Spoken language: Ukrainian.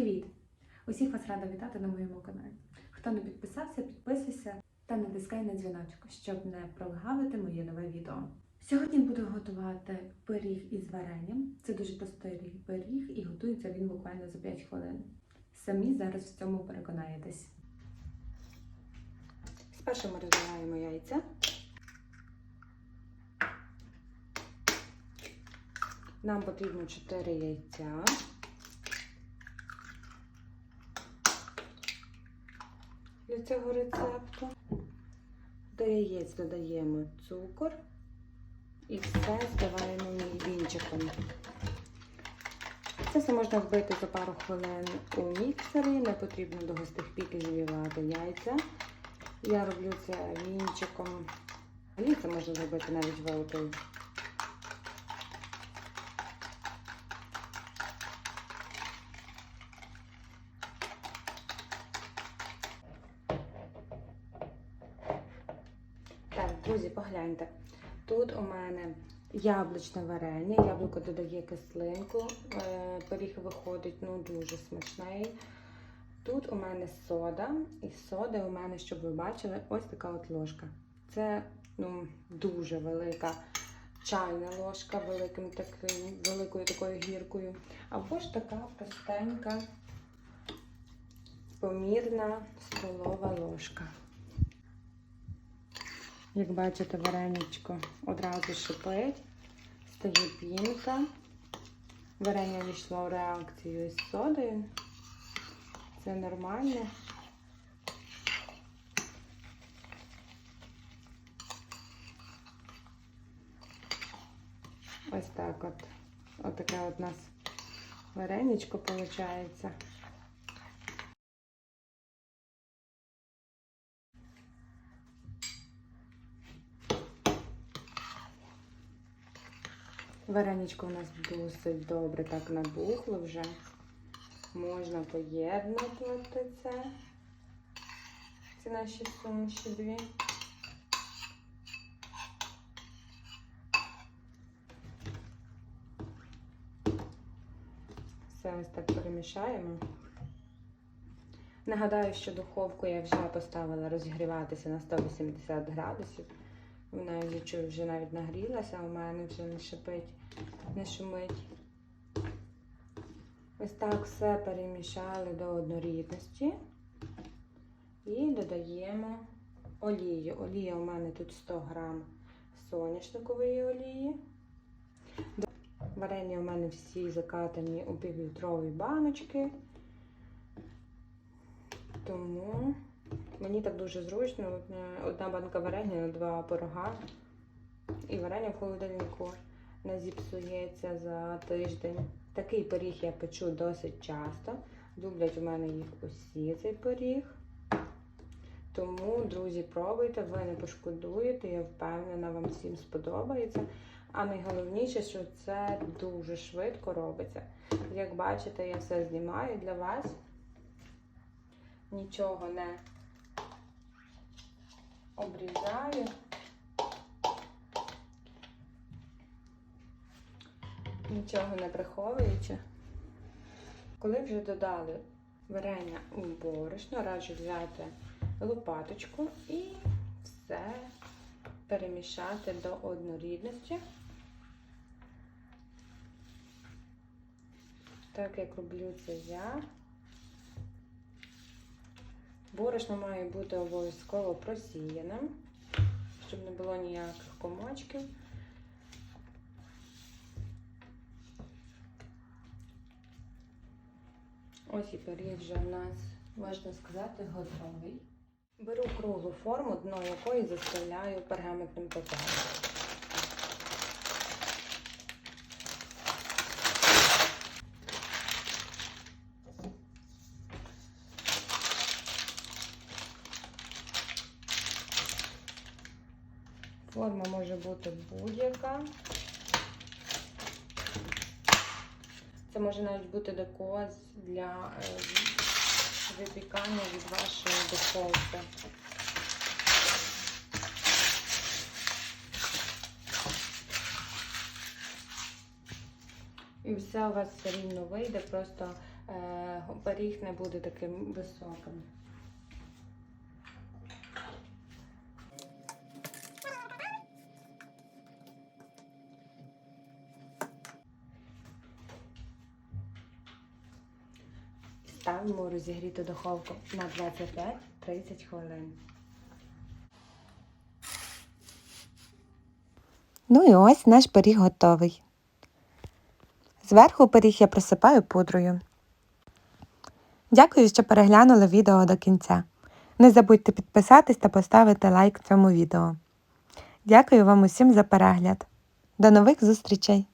Привіт! Усіх вас рада вітати на моєму каналі. Хто не підписався, підписуйся та натискай на дзвіночок, щоб не прогавити моє нове відео. Сьогодні буду готувати пиріг із варенням. Це дуже простий пиріг і готується він буквально за 5 хвилин. Самі зараз в цьому переконаєтесь. Спершу ми розбираємо яйця. Нам потрібно 4 яйця. Для цього рецепту. До яєць додаємо цукор і все збиваємо вінчиком. Це все можна збити за пару хвилин у міксері, не потрібно до густих піків звівати яйця. Я роблю це вінчиком. Це можна зробити навіть великою. Так, друзі, погляньте. Тут у мене яблучне варення, яблуко додає кислинку, е, пиріг виходить ну, дуже смачний. Тут у мене сода, і сода у мене, щоб ви бачили, ось така от ложка. Це ну, дуже велика чайна ложка, великим таким, великою такою гіркою. Або ж така простенька, помірна столова ложка. Як бачите, вареничко одразу шипить, стає пінка. Варення війшло в реакцію із содою. Це нормально. Ось так от. Ось таке от у нас вареничко виходить. Вареничко у нас досить добре так набухло вже. Можна поєднувати це. Ці наші суміші дві. Все ось так перемішаємо. Нагадаю, що духовку я вже поставила розігріватися на 180 градусів. Вона вже вже навіть нагрілася, а у мене вже не шипить, не шумить. Ось так все перемішали до однорідності і додаємо олію. Олія у мене тут 100 грам соняшникової олії. Варення у мене всі закатані у півлітрові баночки. Тому мені так дуже зручно. Одна банка варення на два порога. І варення в холодильнику не зіпсується за тиждень. Такий пиріг я печу досить часто. Люблять у мене їх усі цей пиріг. Тому, друзі, пробуйте, ви не пошкодуєте, я впевнена, вам всім сподобається. А найголовніше, що це дуже швидко робиться. Як бачите, я все знімаю для вас. Нічого не обрізаю. Нічого не приховуючи. Коли вже додали варення у борошно, раджу взяти лопаточку і все перемішати до однорідності. Так як роблю це я. Борошно має бути обов'язково просіяним, щоб не було ніяких комочків. Ось і пиріг вже в нас, можна сказати, готовий. Беру круглу форму, дно якої заставляю пергаментним папером. Форма може бути будь-яка. Це може навіть бути декоз для е, випікання від вашої духовки. І все у вас все рівно вийде, просто е, пиріг не буде таким високим. Ставимо розігріту духовку на 25-30 хвилин. Ну і ось наш пиріг готовий. Зверху пиріг я присипаю пудрою. Дякую, що переглянули відео до кінця. Не забудьте підписатись та поставити лайк цьому відео. Дякую вам усім за перегляд. До нових зустрічей!